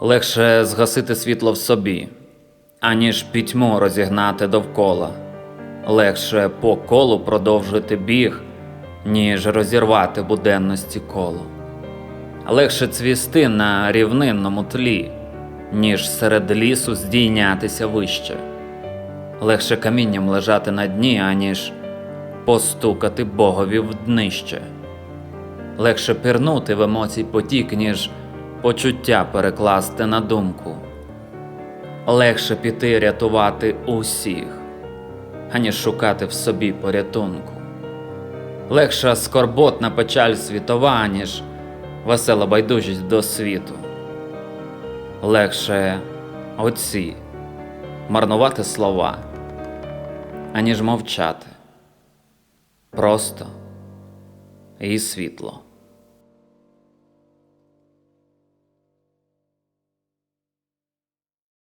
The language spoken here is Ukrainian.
Легше згасити світло в собі, аніж пітьму розігнати довкола. Легше по колу продовжити біг, ніж розірвати буденності коло. Легше цвісти на рівнинному тлі, ніж серед лісу здійнятися вище. Легше камінням лежати на дні, аніж постукати Богові в днище. Легше пірнути в емоцій потік, ніж почуття перекласти на думку. Легше піти рятувати усіх, аніж шукати в собі порятунку. Легша скорботна печаль світова, ніж весела байдужість до світу. Легше оці марнувати слова, аніж мовчати. Просто і світло.